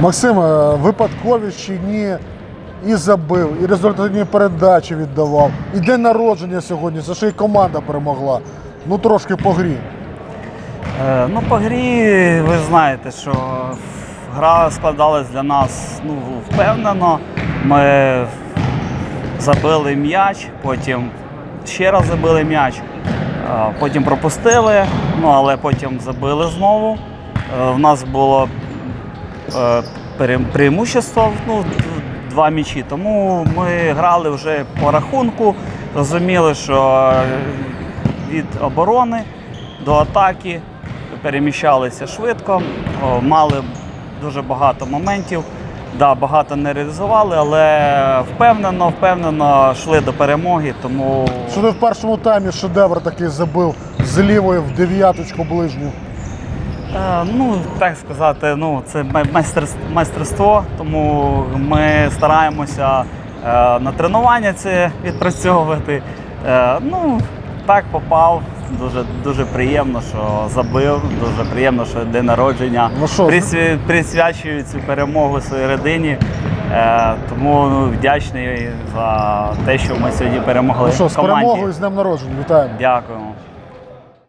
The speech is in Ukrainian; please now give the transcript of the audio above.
Максим, е, випадковість чи ні, і забив, і результативні передачі віддавав, і день народження сьогодні, за що і команда перемогла. Ну трошки по грі. Е, Ну, по грі ви знаєте, що гра складалась для нас ну, впевнено. Ми забили м'яч, потім ще раз забили м'яч, е, потім пропустили, ну але потім забили знову. Е, У нас було е, преимущество ну, два м'ячі. Тому ми грали вже по рахунку, розуміли, що е, від оборони до атаки переміщалися швидко, мали дуже багато моментів. Да, багато не реалізували, але впевнено, впевнено йшли до перемоги, тому Що ти в першому таймі шедевр такий забив з лівої в дев'яточку ближню. Е, Ну, так сказати, ну, це май- майстерство, тому ми стараємося е, на тренування це відпрацьовувати. Е, Ну, так попав. Дуже, дуже приємно, що забив, дуже приємно, що день народження. Ну що, Присвя- Присвячую цю перемогу своїй родині. Е, тому ну, вдячний за те, що ми сьогодні перемогли Ну що, з команді. перемогою з днем народження. Вітаємо. Дякуємо.